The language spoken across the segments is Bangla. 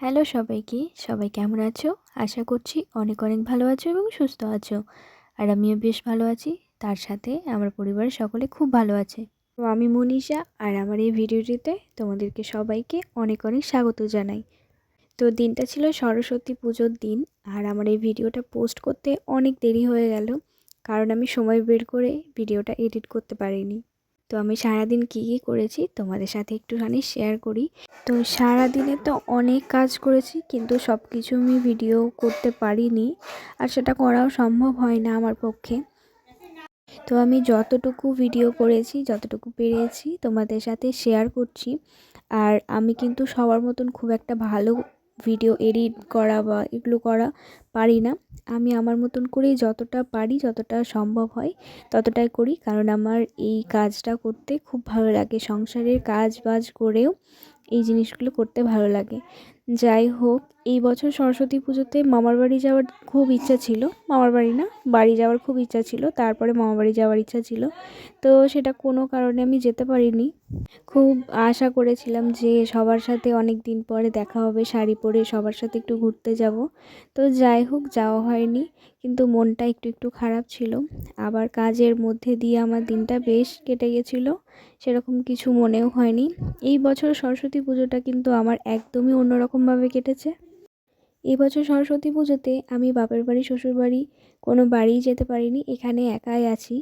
হ্যালো সবাইকে, সবাই কেমন আছো? আশা করছি অনেক অনেক ভালো আছো এবং সুস্থ আছো। আর আমিও বেশ ভালো আছি। তার সাথে আমার পরিবারের সকলে খুব ভালো আছে। তো আমি মনীষা আর আমার এই ভিডিওটিতে তোমাদেরকে সবাইকে অনেক অনেক স্বাগত জানাই। তো দিনটা ছিল সরস্বতী পুজোর দিন আর আমার এই ভিডিওটা পোস্ট করতে অনেক দেরি হয়ে গেল। কারণ আমি সময় বের করে ভিডিওটা এডিট করতে পারিনি। তো আমি সারাদিন কী কী করেছি তোমাদের সাথে একটুখানি শেয়ার করি। তো সারাদিনে তো অনেক কাজ করেছি কিন্তু সব কিছু আমি ভিডিও করতে পারিনি আর সেটা করাও সম্ভব হয় না আমার পক্ষে। তো আমি যতটুকু ভিডিও করেছি, যতটুকু পেরেছি তোমাদের সাথে শেয়ার করছি। আর আমি কিন্তু সবার মতন খুব একটা ভালো ভিডিও এডিট করা বা এগুলো করা পারি না। আমি আমার মতন করে যতটা পারি, যতটা সম্ভব হয়, ততটাই করি। কারণ আমার এই কাজটা করতে খুব ভালো লাগে। সংসারের কাজ বাজ করেও এই জিনিসগুলো করতে ভালো লাগে। যাই হোক, এই বছর সরস্বতী পুজোতে মামার বাড়ি যাওয়ার খুব ইচ্ছা ছিল। মামার বাড়ি না, বাড়ি যাওয়ার খুব ইচ্ছা ছিল। তারপরে মামার বাড়ি যাওয়ার ইচ্ছা ছিল। তো সেটা কোনো কারণে আমি যেতে পারিনি। খুব আশা করেছিলাম যে সবার সাথে অনেক দিন পরে দেখা হবে, শাড়ি পরে সবার সাথে একটু ঘুরতে যাব। তো যাই হোক, যাওয়া হয়নি। কিন্তু মনটা একটু একটু খারাপ ছিল। আবার কাজের মধ্যে দিয়ে আমার দিনটা বেশ কেটে গেছিল, সেরকম কিছু মনেও হয়নি। এই বছর সরস্বতী পুজোটা কিন্তু আমার একদমই অন্যরকমভাবে কেটেছে। এই বছর সরস্বতী পুজোতে আমি বাপের বাড়ি, শ্বশুর বাড়ি কোনো বাড়িই যেতে পারিনি, এখানে একাই আছি।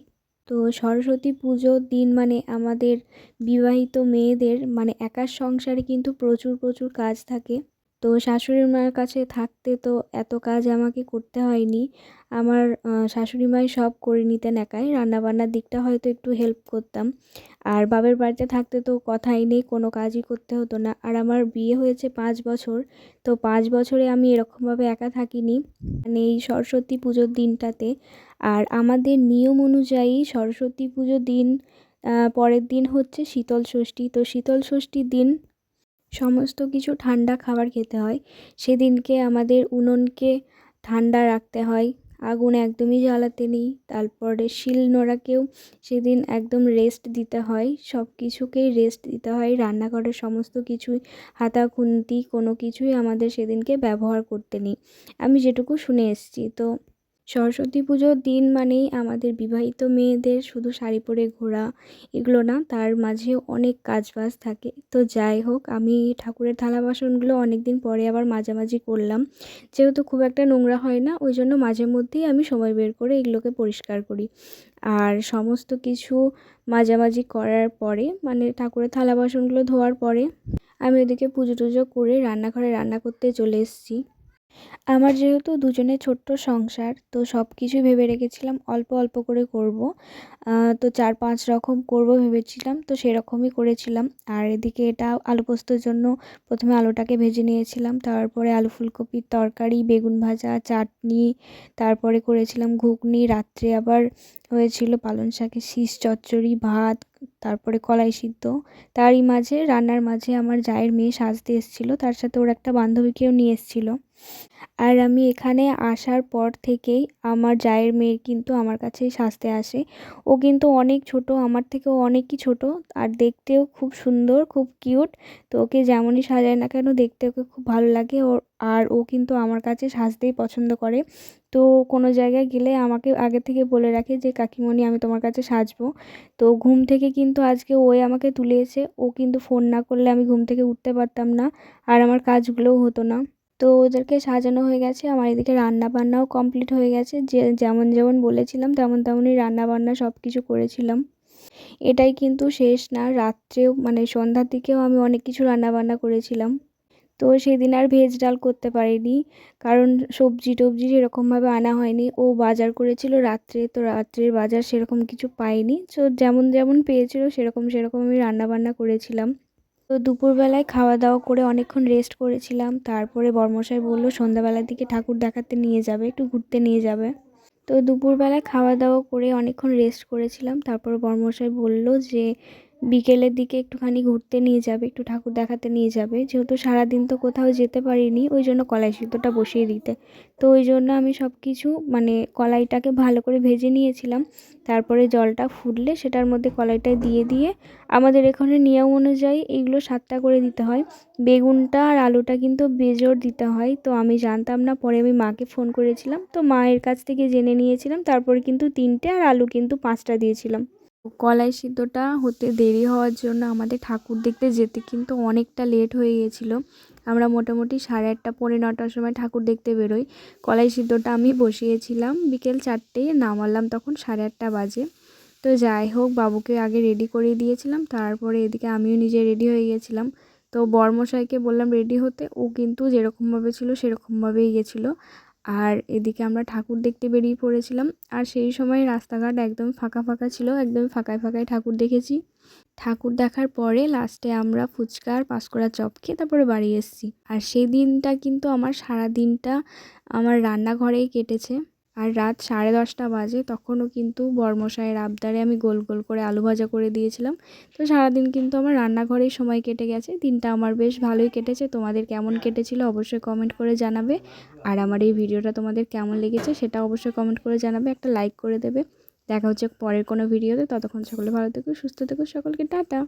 তো সরস্বতী পুজোর দিন মানে আমাদের বিবাহিত মেয়েদের মানে একার সংসারে কিন্তু প্রচুর প্রচুর কাজ থাকে। তো শাশুড়ি মায়ের কাছে থাকতে তো এত কাজ আমাকে করতে হয়নি। আমার শাশুড়ি মাই সব করে নিতেন একাই। রান্নাবান্নার দিকটা হয়তো একটু হেল্প করতাম। আর বাবার বাড়িতে থাকতে তো কথাই নেই, কোনো কাজই করতে হতো না। আর আমার বিয়ে হয়েছে পাঁচ বছর, তো পাঁচ বছরে আমি এরকমভাবে একা থাকিনি। মানে এই সরস্বতী পুজোর দিনটাতে। আর আমাদের নিয়ম অনুযায়ী সরস্বতী পুজোর দিন পরের দিন হচ্ছে শীতল ষষ্ঠী। তো শীতল ষষ্ঠীর দিন সমস্ত কিছু ঠান্ডা খাবার খেতে হয়। সেদিনকে আমাদের উনুনকে ঠান্ডা রাখতে হয়। আগুন একদমই জ্বালাতে নেই। তারপরে শিল নোড়াকেও সেদিন একদম রেস্ট দিতে হয়। সব কিছুকেই রেস্ট দিতে হয়। রান্নাঘরের সমস্ত কিছুই হাতা, খুন্তি কোনো কিছুই আমাদের সেদিনকে ব্যবহার করতে নেই। আমি যেটুকু শুনে এসেছি। তো সরস্বতী পুজোর দিন মানেই আমাদের বিবাহিত মেয়েদের শুধু শাড়ি পরে ঘোরা এগুলো না, তার মাঝে অনেক কাজবাজ থাকে। তো যাই হোক, আমি ঠাকুরের থালা বাসনগুলো অনেক দিন পরে আবার মাঝামাঝি করলাম। যেহেতু খুব একটা নোংরা হয় না, ওই জন্য মাঝে মধ্যেই আমি সময় বের করে এগুলোকে পরিষ্কার করি। আর সমস্ত কিছু মাঝামাঝি করার পরে মানে ঠাকুরের থালা বাসনগুলো ধোয়ার পরে, আমি ওদিকে পুজো টুজো করে রান্নাঘরে রান্না করতে চলে এসেছি। আমার যেহেতু দুজনের ছোট্ট সংসার, তো সব কিছুই ভেবে রেখেছিলাম অল্প অল্প করে করব। তো চার পাঁচ রকম করব ভেবেছিলাম, তো সেরকমই করেছিলাম। আর এদিকে এটা আলু পোস্তর জন্য প্রথমে আলুটাকে ভেজে নিয়েছিলাম, তারপরে আলু ফুলকপির তরকারি, বেগুন ভাজা, চাটনি, তারপরে করেছিলাম ঘুগনি, রাত্রে আবার হয়েছিল পালং শাকের শীষ, চচ্চড়ি, ভাত তারপরে কলাই সিদ্ধ। তারই মাঝে, রান্নার মাঝে আমার জায়ের মেয়ে সাজতে এসেছিল, তার সাথে ওর একটা বান্ধবীকেও নিয়ে এসেছিল। আর আমি এখানে আসার পর থেকেই আমার জায়ের মেয়ের কিন্তু আমার কাছেই সাজতে আসে। ও কিন্তু অনেক ছোট, আমার থেকেও অনেকই ছোট আর দেখতেও খুব সুন্দর, খুব কিউট। তো ওকে যেমনই সাজায় না কেন, দেখতে ওকে খুব ভালো লাগে। ওর আর ও কিন্তু আমার কাছে সাজতেই পছন্দ করে। তো কোনো জায়গায় গেলে আমাকে আগে থেকে বলে রাখে যে, কাকিমণি, আমি তোমার কাছে সাজবো। তো ঘুম থেকে কিন্তু আজকে ওই আমাকে তুলেছে। ও কিন্তু ফোন না করলে আমি ঘুম থেকে উঠতে পারতাম না আর আমার কাজগুলোও হতো না। তো ওদেরকে সাজানো হয়ে গেছে। আমার এদিকে রান্না বান্নাও কমপ্লিট হয়ে গেছে। যে, যেমন যেমন বলেছিলাম, তেমন তেমনই রান্না বান্না সব কিছু করেছিলাম। এটাই কিন্তু শেষ না। রাত্রেও মানে সন্ধ্যার দিকেও আমি অনেক কিছু রান্না বান্না করেছিলাম। তো সেদিন আর ভেজ ডাল করতে পারিনি। কারণ সবজি টবজি সেরকমভাবে আনা হয়নি। ও বাজার করেছিল রাত্রে, তো রাত্রের বাজার সেরকম কিছু পাইনি। তো যেমন যেমন পেয়েছিল সেরকম সেরকম আমি রান্নাবান্না করেছিলাম। তো দুপুরবেলায় খাওয়া দাওয়া করে অনেকক্ষণ রেস্ট করেছিলাম। তারপরে বর্মশাই বলল, সন্ধ্যাবেলার দিকে ঠাকুর দেখাতে নিয়ে যাবে, একটু ঘুরতে নিয়ে যাবে। তো দুপুরবেলায় খাওয়া দাওয়া করে অনেকক্ষণ রেস্ট করেছিলাম। তারপর বর্মশাই বলল যে বিকেলের দিকে একটুখানি ঘুরতে নিয়ে যাবে, একটু ঠাকুর দেখাতে নিয়ে যাবে। যেহেতু সারাদিন তো কোথাও যেতে পারিনি, ওই জন্য কলাই সিদ্ধটা বসিয়ে দিতে। তো ওই জন্য আমি সব কিছু মানে কলাইটাকে ভালো করে ভেজে নিয়েছিলাম। তারপরে জলটা ফুটলে সেটার মধ্যে কলাইটা দিয়ে দিয়ে আমাদের এখানে নিয়ম অনুযায়ী এইগুলো সাতটা করে দিতে হয়। বেগুনটা আর আলুটা কিন্তু বেজোর দিতে হয়, তো আমি জানতাম না, পরে আমি মাকে ফোন করেছিলাম। তো মায়ের কাছ থেকে জেনে নিয়েছিলাম, তারপরে কিন্তু তিনটে আর আলু কিন্তু পাঁচটা দিয়েছিলাম। কলাই সিদ্ধটা হতে দেরি হওয়ার জন্য আমাদের ঠাকুর দেখতে যেতে কিন্তু অনেকটা লেট হয়ে গিয়েছিল। আমরা মোটামুটি সাড়ে আটটা, পৌনে নটার সময় ঠাকুর দেখতে বেরোই। কলাই সিদ্ধটা আমি বসিয়েছিলাম। বিকেল চারটে নামালাম তখন সাড়ে আটটা বাজে। তো যাই হোক, বাবুকে আগে রেডি করিয়ে দিয়েছিলাম। তারপরে এদিকে আমিও নিজে রেডি হয়ে গেছিলাম তো বর্মশাইকে বললাম রেডি হতে। ও কিন্তু যেরকমভাবে ছিল, সেরকমভাবেই গেছিল আর এদিকে আমরা ঠাকুর দেখতে বেরিয়ে পড়েছিলাম। আর সেই সময় রাস্তাঘাট একদম ফাঁকা ফাঁকা ছিল, একদম ফাঁকায় ফাঁকায় ঠাকুর দেখেছি। ঠাকুর দেখার পরে লাস্টে আমরা ফুচকা আর চপ খেয়ে তারপরে বাড়ি এসেছি। আর সেই দিনটা কিন্তু আমার সারা দিনটা আমার রান্নাঘরেই কেটেছে। আর রাত সাড়ে দশটা বাজে, তখনও কিন্তু বর্মশাইয়ের আবদারে আমি গোল গোল করে আলু ভাজা করে দিয়েছিলাম। তো সারাদিন কিন্তু আমার রান্নাঘরেই সময় কেটে গেছে। দিনটা আমার বেশ ভালোই কেটেছে। তোমাদের কেমন কেটেছিল অবশ্যই কমেন্ট করে জানাবে। আর আমার এই ভিডিওটা তোমাদের কেমন লেগেছে সেটা অবশ্যই কমেন্ট করে জানাবে। একটা লাইক করে দেবে। দেখা হচ্ছে পরের কোনো ভিডিওতে। ততক্ষণ সকলে ভালো থেকো, সুস্থ থেকো, সকলকে টাটা।